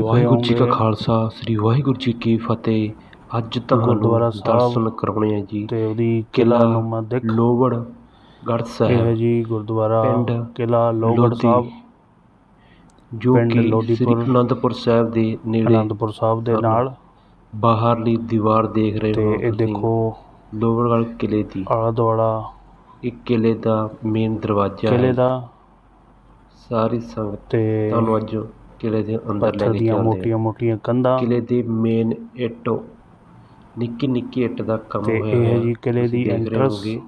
ਵਾਹਿਗੁਰੂ ਜੀ ਕਾ ਖਾਲਸਾ ਸ੍ਰੀ ਵਾਹਿਗੁਰੂ ਜੀ ਕੀ ਫਤਿਹ। ਅੱਜ ਤੁਹਾਨੂੰ ਦਰਸ਼ਨ ਕਰਾਉਣੇ ਆ ਜੀ। ਤੇ ਉਹਦੀ ਕਿਲਾ ਨੁਮਾ ਦਿੱਖ। ਲੋਵੜ ਹੈ ਸਾਹਿਬ ਜੀ ਗੁਰਦੁਆਰਾ ਪਿੰਡ ਕਿਲਾ ਲੋਧੀ, ਸਾਹਿਬ। ਜੋ ਕਿ ਸ੍ਰੀ ਲੋਧੀਪੁਰ, ਅਨੰਦਪੁਰ ਸਾਹਿਬ ਦੇ ਨੇੜੇ ਅਨੰਦਪੁਰ ਸਾਹਿਬ ਦੇ ਨਾਲ। ਬਾਹਰਲੀ ਦੀਵਾਰ ਦੇਖ ਰਹੇ ਤੇ ਹੋ ਇਹ। ਦੇਖੋ ਲੋਵੜਗੜ੍ਹ ਕਿਲੇ ਦੀ। ਆਲਾ ਦੁਆਲਾ ਇਹ ਕਿਲੇ ਦਾ ਮੇਨ ਦਰਵਾਜ਼ਾ ਕਿਲੇ ਦਾ। ਸਾਰੀ ਸੰਗਤ ਤੇ ਤੁਹਾਨੂੰ ਅੱਜ ਕਿਲੇ ਦੇ ਅੰਦਰ ਲੈ ਪੱਥਰ ਕੇ ਦੀਆਂ ਚੱਲਦੇ ਮੋਟੀਆਂ ਮੋਟੀਆਂ ਕੰਧਾਂ। ਕਿਲੇ ਦੇ ਮੇਨ ਇੱਟ ਨਿੱਕੀ ਨਿੱਕੀ ਇੱਟ ਦਾ ਕੰਮ ਤੇ ਹੋਇਆ ਇਹ ਹੈ ਹੋਇਆ। ਜੀ ਕਿਲੇ ਤੁਸੀਂ ਦੀ ਦੇਖ ਰਹੇ entrance। ਹੋਵੋਗੇ।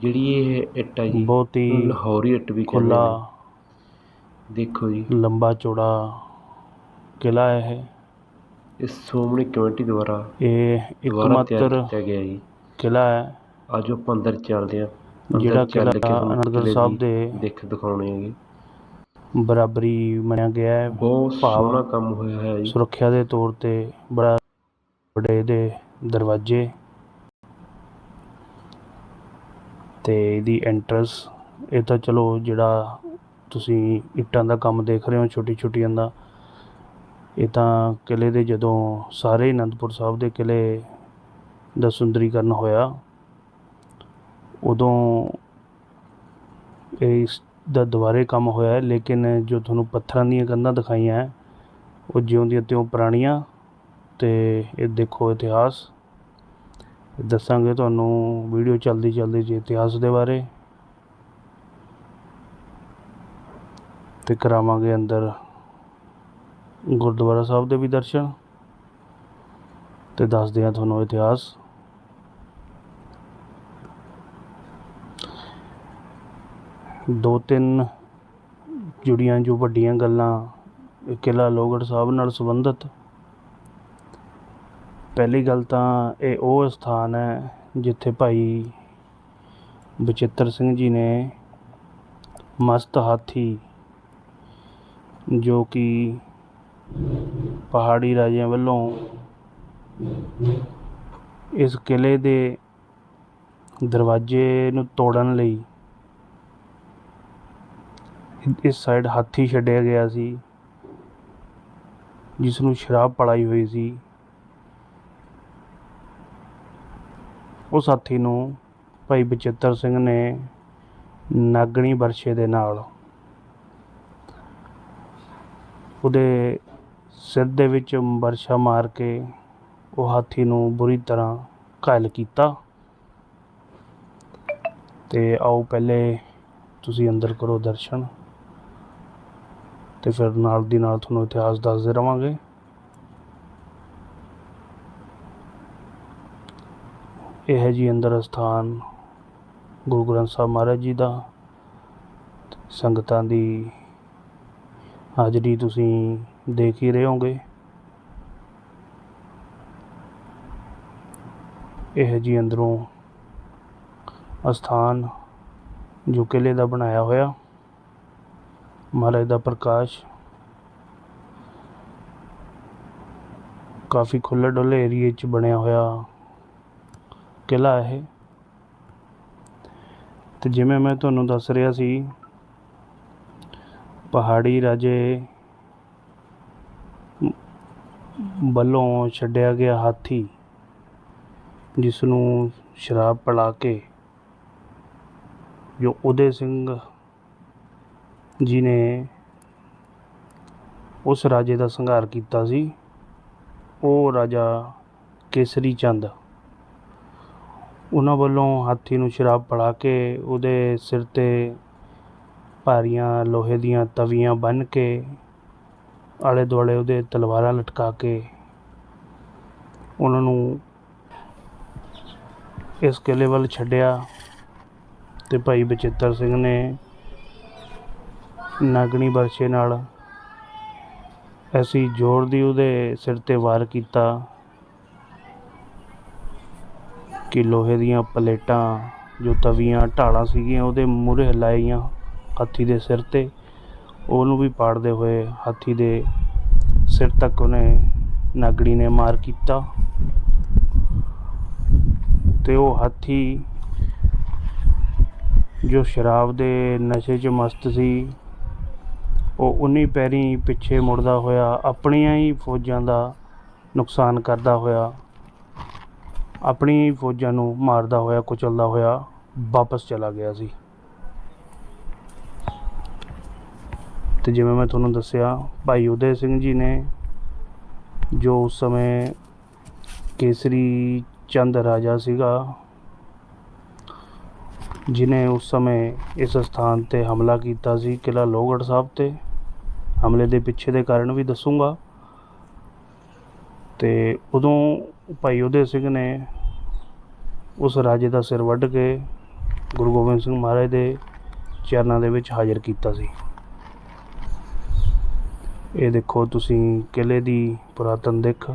ਜਿਹੜੀ ਇਹ ਇੱਟ ਹੈ ਜੀ ਬਹੁਤ ਹੀ ਲਾਹੌਰੀ ਇੱਟ ਵੀ ਕਹਿੰਦੇ ਖੁੱਲਾ ਨੇ। ਦੇਖੋ ਜੀ। ਲੰਬਾ ਚੌੜਾ ਕਿਲਾ ਹੈ ਇਹ। ਇਸ ਸ਼੍ਰੋਮਣੀ ਕਮੇਟੀ ਦੁਆਰਾ ਇਹ ਦੁਆਰਾ ਤਿਆਰ ਇੱਕਮਾਤਰ ਕੀਤਾ ਗਿਆ ਜੀ। ਕਿਲਾ ਹੈ। ਆਜੋ ਆਪਾਂ ਅੰਦਰ ਚੱਲਦੇ ਹਾਂ। ਅੰਦਰ ਜਿਹੜਾ ਚੱਲ ਕਿਲਾ ਅਨੰਦਗੜ੍ਹ ਕਿਲੇ ਸਾਹਿਬ ਦੀ ਦੇ ਦਿੱਖ ਦਿਖਾਉਣੇ ਹੈਗੇ। ਬਰਾਬਰੀ ਮੰਨਿਆ ਗਿਆ ਹੈ। ਬਹੁਤ ਭਾਵ ਸੋਹਣਾ ਕੰਮ ਹੋਇਆ ਹੈ ਜੀ। ਸੁਰੱਖਿਆ ਦੇ ਤੌਰ ਤੇ ਬੜਾ ਵੱਡੇ ਦੇ ਦਰਵਾਜ਼ੇ ਤੇ ਇਹਦੀ ਐਂਟਰੈਂਸ ਇਹ ਤਾਂ ਚਲੋ ਜਿਹੜਾ ਤੁਸੀਂ ਇੱਟਾਂ ਦਾ ਕੰਮ ਦੇਖ ਰਹੇ ਹੋ ਛੋਟੀ ਛੋਟੀਆਂ ਦਾ ਇਹ ਤਾਂ ਕਿਲੇ ਦੇ ਜਦੋਂ ਸਾਰੇ ਅਨੰਦਪੁਰ ਸਾਹਿਬ ਦੇ ਕਿਲੇ ਦਾ ਸੁੰਦਰੀਕਰਨ ਹੋਇਆ ਉਦੋਂ ਇਸ ਦਾ ਦੁਬਾਰੇ ਕੰਮ ਹੋਇਆ ਲੇਕਿਨ ਜੋ ਤੁਹਾਨੂੰ ਪੱਥਰਾਂ ਦੀਆਂ ਕੰਧਾਂ ਦਿਖਾਈਆਂ ਹੈ, ਉਹ ਜਿਉਂ ਦੀਆਂ ਤਿਉਂ ਪੁਰਾਣੀਆਂ ਅਤੇ ਇਹ ਦੇਖੋ ਇਤਿਹਾਸ। ਦੱਸਾਂਗੇ ਤੁਹਾਨੂੰ ਵੀਡੀਓ ਚੱਲਦੀ ਚੱਲਦੀ ਜੀ ਇਤਿਹਾਸ ਦੇ ਬਾਰੇ ਤੇ ਕਰਾਵਾਂਗੇ ਅੰਦਰ ਗੁਰਦੁਆਰਾ ਸਾਹਿਬ ਦੇ ਵੀ ਦਰਸ਼ਨ ਤੇ ਦੱਸਦੇ ਹਾਂ ਤੁਹਾਨੂੰ ਇਤਿਹਾਸ। ਦੋ ਤਿੰਨ ਜੁੜੀਆਂ ਜੋ ਵੱਡੀਆਂ ਗੱਲਾਂ ਕਿਲ੍ਹਾ ਲੋਹਗੜ੍ਹ ਸਾਹਿਬ ਨਾਲ ਸੰਬੰਧਿਤ। ਪਹਿਲੀ ਗੱਲ ਤਾਂ ਇਹ ਉਹ ਸਥਾਨ ਹੈ ਜਿੱਥੇ ਭਾਈ ਬਚਿੱਤਰ ਸਿੰਘ ਜੀ ਨੇ ਮਸਤ ਹਾਥੀ ਜੋ ਕਿ ਪਹਾੜੀ ਰਾਜਿਆਂ ਵੱਲੋਂ ਇਸ ਕਿਲੇ ਦੇ ਦਰਵਾਜ਼ੇ ਨੂੰ ਤੋੜਨ ਲਈ ਇਸ ਸਾਈਡ ਹਾਥੀ ਛੱਡਿਆ ਗਿਆ ਸੀ ਜਿਸ ਨੂੰ ਸ਼ਰਾਬ ਪੜਾਈ ਹੋਈ ਸੀ। ਉਸ ਹਾਥੀ ਨੂੰ ਭਾਈ ਬਚਿੱਤਰ ਸਿੰਘ ਨੇ ਨਾਗਣੀ ਵਰਸ਼ੇ ਦੇ ਨਾਲ ਉਹਦੇ ਸਿਰ ਦੇ ਵਿੱਚ ਵਰਸ਼ਾ ਮਾਰ ਕੇ ਉਹ ਹਾਥੀ ਨੂੰ ਬੁਰੀ ਤਰ੍ਹਾਂ ਘਾਇਲ ਕੀਤਾ। ਤੇ ਆਓ ਪਹਿਲੇ ਤੁਸੀਂ ਅੰਦਰ ਕਰੋ ਦਰਸ਼ਨ। ਤੇ ਫਿਰ ਨਾਲ ਦੀ ਨਾਲ ਤੁਹਾਨੂੰ ਇਤਿਹਾਸ ਦੱਸਦੇ ਰਵਾਂਗੇ। ਇਹ ਹੈ ਜੀ ਅੰਦਰ ਸਥਾਨ ਗੁਰੂ ਗ੍ਰੰਥ ਸਾਹਿਬ ਮਹਾਰਾਜ ਜੀ ਦਾ। ਸੰਗਤਾਂ ਦੀ ਹਾਜ਼ਰੀ ਤੁਸੀਂ ਦੇਖ ਹੀ ਰਹੇ ਹੋਗੇ ਇਹ ਹੈ ਜੀ ਅੰਦਰੋਂ ਅਸਥਾਨ ਜੋ ਕਿਲੇ ਦਾ ਬਣਾਇਆ ਹੋਇਆ। ਮਹਾਰਾਜ ਦਾ ਪ੍ਰਕਾਸ਼ ਕਾਫੀ ਖੁੱਲ੍ਹੇ ਡੁੱਲੇ ਏਰੀਏ 'ਚ ਬਣਿਆ ਹੋਇਆ ਕਿਲਾ ਇਹ। ਤੇ ਜਿਵੇਂ ਮੈਂ ਤੁਹਾਨੂੰ ਦੱਸ ਰਿਹਾ ਸੀ, ਪਹਾੜੀ ਰਾਜੇ ਵੱਲੋਂ ਛੱਡਿਆ ਗਿਆ ਹਾਥੀ ਜਿਸ ਨੂੰ ਸ਼ਰਾਬ ਪਿਲਾ ਕੇ ਜੋ ਉਹਦੇ ਸਿੰਘ ਜੀ ਉਸ ਰਾਜੇ ਦਾ ਸੰਘਾਰ ਕੀਤਾ ਸੀ, ਉਹ ਰਾਜਾ ਕੇਸਰੀ ਚੰਦ। ਉਹਨਾਂ ਵੱਲੋਂ ਹਾਥੀ ਨੂੰ ਸ਼ਰਾਬ ਪਿਲਾ ਕੇ ਉਹਦੇ ਸਿਰ ਤੇ ਭਾਰੀਆਂ ਲੋਹੇ ਦੀਆਂ ਤਵੀਆਂ ਬੰਨ੍ਹ ਕੇ ਆਲੇ ਦੁਆਲੇ ਉਹਦੇ ਤਲਵਾਰਾਂ ਲਟਕਾ ਕੇ ਉਹਨਾਂ ਨੂੰ ਇਸ ਕਿਲੇ ਵੱਲ ਛੱਡਿਆ ਤੇ ਭਾਈ ਬਚਿੱਤਰ ਸਿੰਘ ਨੇ ਨਾਗਣੀ ਵਰਸ਼ੇ ਨਾਲ ਅਸੀਂ ਜ਼ੋਰ ਦੀ ਉਹਦੇ ਸਿਰ ਤੇ ਵਾਰ ਕੀਤਾ ਕਿ ਲੋਹੇ ਦੀਆਂ ਪਲੇਟਾਂ, ਜੋ ਤਵੀਆਂ, ਢਾਲਾਂ ਸੀਗੀਆਂ, ਉਹਦੇ ਮੂਹਰੇ ਲਾਈਆਂ ਹਾਥੀ ਦੇ ਸਿਰ ਤੇ। ਉਹਨੂੰ ਵੀ ਪਾੜਦੇ ਹੋਏ ਹਾਥੀ ਦੇ ਸਿਰ ਤੱਕ ਉਹਨੇ ਨਾਗੜੀ ਨੇ ਮਾਰ ਕੀਤਾ। ਤੇ ਉਹ ਹਾਥੀ ਜੋ ਸ਼ਰਾਬ ਦੇ ਨਸ਼ੇ 'ਚ ਮਸਤ ਸੀ ਉਹ ਉਨੀ ਪੈਰੀ ਪਿੱਛੇ ਮੁੜਦਾ ਹੋਇਆ, ਆਪਣੀਆਂ ਹੀ ਫੌਜਾਂ ਦਾ ਨੁਕਸਾਨ ਕਰਦਾ ਹੋਇਆ ਆਪਣੀ ਹੀ ਫੌਜਾਂ ਨੂੰ ਮਾਰਦਾ ਹੋਇਆ, ਕੁਚਲਦਾ ਹੋਇਆ, ਵਾਪਸ ਚਲਾ ਗਿਆ ਸੀ। ਤੇ ਜਿਵੇਂ ਮੈਂ ਤੁਹਾਨੂੰ ਦੱਸਿਆ, ਭਾਈ ਉਦੈ ਸਿੰਘ ਜੀ ਨੇ ਜੋ ਉਸ ਸਮੇਂ ਕੇਸਰੀ ਚੰਦ ਰਾਜਾ ਸੀਗਾ, ਜਿਨੇ ਉਸ ਸਮੇਂ ਇਸ ਸਥਾਨ ਤੇ ਹਮਲਾ ਕੀਤਾ ਸੀ ਕਿਲਾ ਲੋਹਗੜ੍ਹ ਸਾਹਿਬ ਤੇ ਹਮਲੇ ਦੇ ਪਿੱਛੇ ਦੇ ਕਾਰਨ ਵੀ ਦੱਸੂਗਾ। ਤੇ ਉਦੋਂ ਭਾਈ ਉਦੈ ਸਿੰਘ ਨੇ ਉਸ ਰਾਜੇ ਦਾ ਸਿਰ ਵੱਢ ਕੇ ਗੁਰੂ ਗੋਬਿੰਦ ਸਿੰਘ ਮਹਾਰਾਜ ਦੇ ਚਰਨਾਂ ਦੇ ਵਿੱਚ ਹਾਜ਼ਰ ਕੀਤਾ ਸੀ। ਇਹ ਦੇਖੋ ਤੁਸੀਂ ਕਿਲੇ ਦੀ ਪੁਰਾਤਨ ਦਿੱਖ।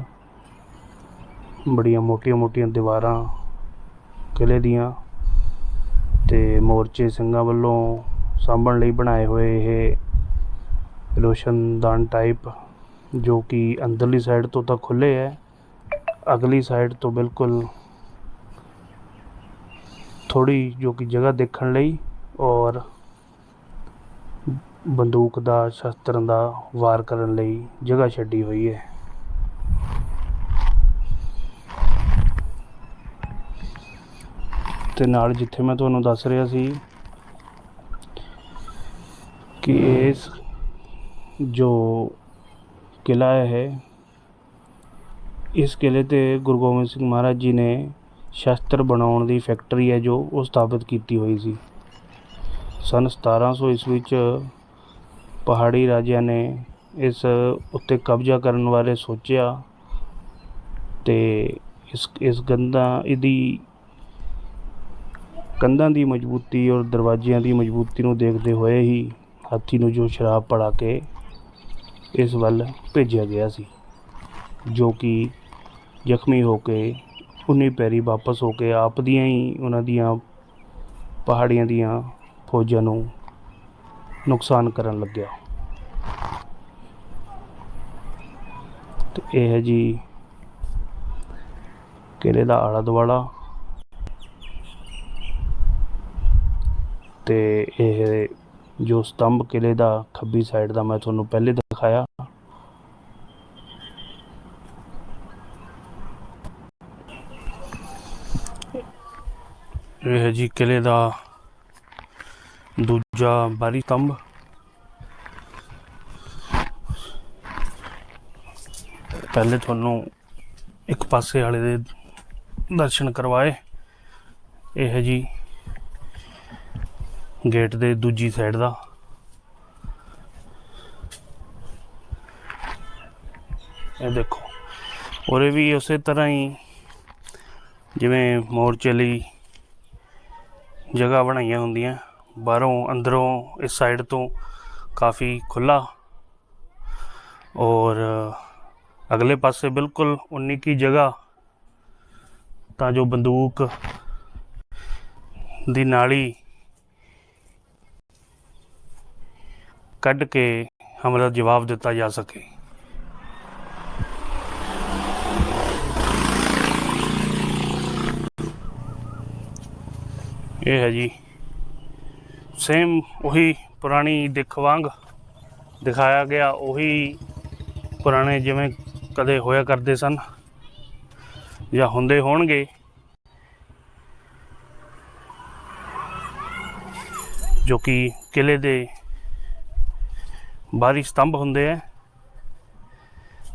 ਬੜੀਆਂ ਮੋਟੀਆਂ ਮੋਟੀਆਂ ਦੀਵਾਰਾਂ ਕਿਲੇ ਦੀਆਂ ਤੇ ਮੋਰਚੇ ਸਿੰਘਾਂ ਵੱਲੋਂ ਸਾਂਭਣ ਲਈ ਬਣਾਏ ਹੋਏ ਇਹ ਰੋਸ਼ਨਦਾਨ ਟਾਈਪ ਜੋ ਕਿ ਅੰਦਰਲੀ ਸਾਈਡ ਤੋਂ ਤਾਂ ਖੁੱਲੇ ਹੈ। ਅਗਲੀ ਸਾਈਡ ਤੋਂ ਬਿਲਕੁਲ ਥੋੜੀ ਜੋ ਕਿ ਜਗ੍ਹਾ ਦੇਖਣ ਲਈ ਔਰ ਬੰਦੂਕ ਦਾ ਸ਼ਸਤਰ ਦਾ ਵਾਰ ਕਰਨ ਲਈ ਜਗ੍ਹਾ ਛੱਡੀ ਹੋਈ ਹੈ। ਤੇ ਨਾਲ ਜਿੱਥੇ ਮੈਂ ਤੁਹਾਨੂੰ ਦੱਸ ਰਿਹਾ ਸੀ ਕਿ ਇਸ ਜੋ ਕਿਲ੍ਹਾ ਹੈ, ਇਸ ਕਿਲ੍ਹੇ ਤੇ ਗੁਰੂ ਗੋਬਿੰਦ ਸਿੰਘ ਮਹਾਰਾਜ ਜੀ ਨੇ ਸ਼ਸਤਰ ਬਣਾਉਣ ਦੀ ਫੈਕਟਰੀ ਹੈ ਜੋ ਉਹ ਸਥਾਪਿਤ ਕੀਤੀ ਹੋਈ ਸੀ। ਸੰਨ ਸਤਾਰ੍ਹਾਂ ਸੌ ਈਸਵੀ ਚ ਪਹਾੜੀ ਰਾਜਿਆਂ ਨੇ ਇਸ ਉੱਤੇ ਕਬਜ਼ਾ ਕਰਨ ਬਾਰੇ ਸੋਚਿਆ ਅਤੇ ਇਸ ਇਸ ਗੰਦਾ ਇਹਦੀ ਕੰਧਾਂ ਦੀ ਮਜ਼ਬੂਤੀ ਔਰ ਦਰਵਾਜ਼ਿਆਂ ਦੀ ਮਜ਼ਬੂਤੀ ਨੂੰ ਦੇਖਦੇ ਹੋਏ ਹੀ ਹਾਥੀ ਨੂੰ ਜੋ ਸ਼ਰਾਬ ਪੜਾ ਕੇ ਇਸ ਵੱਲ ਭੇਜਿਆ ਗਿਆ ਸੀ, ਜੋ ਕਿ ਜ਼ਖਮੀ ਹੋ ਕੇ ਉਨੀ ਪੈਰੀ ਵਾਪਸ ਹੋ ਕੇ ਆਪ ਦੀਆਂ ਹੀ ਉਹਨਾਂ ਦੀਆਂ ਪਹਾੜੀਆਂ ਦੀਆਂ ਫੌਜਾਂ ਨੂੰ ਨੁਕਸਾਨ ਕਰਨ ਲੱਗਿਆ। ਤੇ ਇਹ ਹੈ ਜੀ ਕਿਲੇ ਦਾ ਆਲਾ ਦੁਆਲਾ ਤੇ ਇਹ ਜੋ ਸਤੰਭ ਕਿਲੇ ਦਾ ਖੱਬੀ ਸਾਈਡ ਦਾ ਮੈਂ ਤੁਹਾਨੂੰ ਪਹਿਲੇ ਦਿਖਾਇਆ। ਇਹ ਹੈ ਜੀ ਕਿਲੇ ਦਾ ਦੂਜਾ ਬਾਰੀ ਸਤੰਭ। ਪਹਿਲੇ ਤੁਹਾਨੂੰ ਇੱਕ ਪਾਸੇ ਵਾਲੇ ਦੇ ਦਰਸ਼ਨ ਕਰਵਾਏ। ਇਹ ਹੈ ਜੀ ਗੇਟ ਦੇ ਦੂਜੀ ਸਾਈਡ ਦਾ। ਇਹ ਦੇਖੋ, ਉਰੇ ਵੀ ਉਸੇ ਤਰ੍ਹਾਂ ਹੀ ਜਿਵੇਂ ਮੋਰਚੇ ਲਈ ਜਗ੍ਹਾ ਬਣਾਈਆਂ ਹੁੰਦੀਆਂ। ਬਾਹਰੋਂ, ਅੰਦਰੋਂ, ਇਸ ਸਾਈਡ ਤੋਂ ਕਾਫੀ ਖੁੱਲਾ ਔਰ ਅਗਲੇ ਪਾਸੇ ਬਿਲਕੁਲ ਉਨੀ ਕੀ ਜਗ੍ਹਾ ਤਾਂ ਜੋ ਬੰਦੂਕ ਦੀ ਨਾਲੀ ਕੱਢ ਕੇ ਹਮਲਾ ਜਵਾਬ ਦਿੱਤਾ ਜਾ ਸਕੇ। ਇਹ ਹੈ ਜੀ। ਸੇਮ ਉਹੀ ਪੁਰਾਣੀ ਦਿੱਖ ਵਾਂਗ ਦਿਖਾਇਆ ਗਿਆ, ਉਹੀ ਪੁਰਾਣੇ ਜਿਵੇਂ ਕਦੇ ਹੋਇਆ ਕਰਦੇ ਸਨ ਜਾਂ ਹੁੰਦੇ ਹੋਣਗੇ। ਜੋ ਕਿ ਕਿਲੇ ਦੇ ਬਾਹਰੀ ਸਤੰਭ ਹੁੰਦੇ ਆ,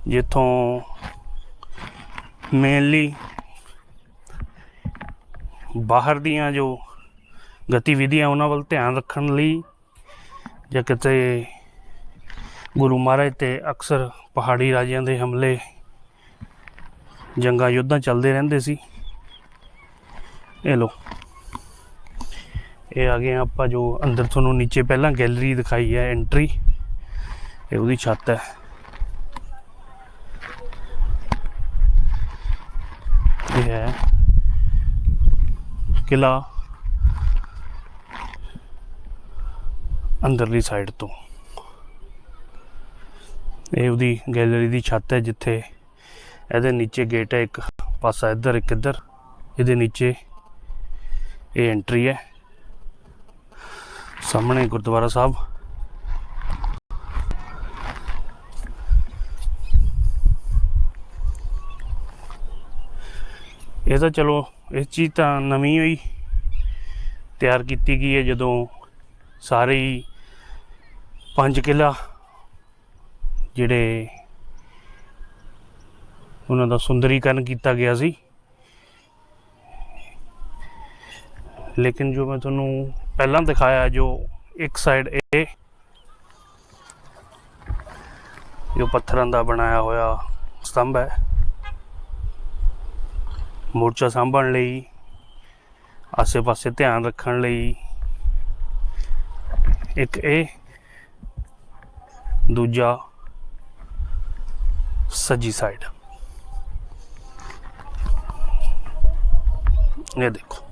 ਜਿੱਥੋਂ ਮੇਨਲੀ ਬਾਹਰ ਦੀਆਂ ਜੋ ਗਤੀਵਿਧੀਆਂ ਉਹਨਾਂ ਵੱਲ ਧਿਆਨ ਰੱਖਣ ਲਈ ਜਾਂ ਕਿਤੇ ਗੁਰੂ ਮਹਾਰਾਜ ਤੇ ਅਕਸਰ ਪਹਾੜੀ ਰਾਜਿਆਂ ਦੇ ਹਮਲੇ, ਜੰਗਾਂ ਯੁੱਧਾਂ ਚੱਲਦੇ ਰਹਿੰਦੇ ਸੀ। ਇਹ ਲੋ ਇਹ ਆ ਗਏ ਹਾਂ ਆਪਾਂ ਜੋ ਅੰਦਰ ਤੁਹਾਨੂੰ ਨੀਚੇ ਪਹਿਲਾਂ ਗੈਲਰੀ ਦਿਖਾਈ ਹੈ ਐਂਟਰੀ ਇਹ ਉਹਦੀ ਛੱਤ ਹੈ ਇਹ ਹੈ ਕਿਲਾ ਅੰਦਰਲੀ ਸਾਈਡ ਤੋਂ। ਇਹ ਉਹਦੀ ਗੈਲਰੀ ਦੀ ਛੱਤ ਹੈ ਜਿੱਥੇ ਇਹਦੇ ਨੀਚੇ ਗੇਟ ਹੈ, ਇੱਕ ਪਾਸਾ ਇੱਧਰ, ਇੱਕ ਇੱਧਰ। ਇਹਦੇ ਨੀਚੇ ਇਹ ਐਂਟਰੀ ਹੈ। ਸਾਹਮਣੇ ਗੁਰਦੁਆਰਾ ਸਾਹਿਬ। ਇਹ ਤਾਂ ਚਲੋ ਇਹ ਚੀਜ਼ ਤਾਂ ਨਵੀਂ ਹੋਈ। ਤਿਆਰ ਕੀਤੀ ਗਈ ਹੈ ਜਦੋਂ ਸਾਰੇ ਹੀ ਪੰਜ ਕਿਲਾ ਜਿਹੜੇ ਉਹਨਾਂ ਦਾ ਸੁੰਦਰੀਕਰਨ ਕੀਤਾ ਗਿਆ ਸੀ। ਲੇਕਿਨ ਜੋ ਮੈਂ ਤੁਹਾਨੂੰ ਪਹਿਲਾਂ ਦਿਖਾਇਆ, ਜੋ ਇੱਕ ਸਾਈਡ ਇਹ, ਜੋ ਪੱਥਰਾਂ ਦਾ ਬਣਾਇਆ ਹੋਇਆ ਸਤੰਭ ਹੈ ਮੋਰਚਾ ਸੰਭਾਲਣ ਲਈ ਆਸੇ-ਪਾਸੇ ਧਿਆਨ ਰੱਖਣ ਲਈ। ਇੱਕ ਇਹ ਦੂਜਾ ਸੱਜੀ ਸਾਈਡ ਇਹ ਦੇਖੋ।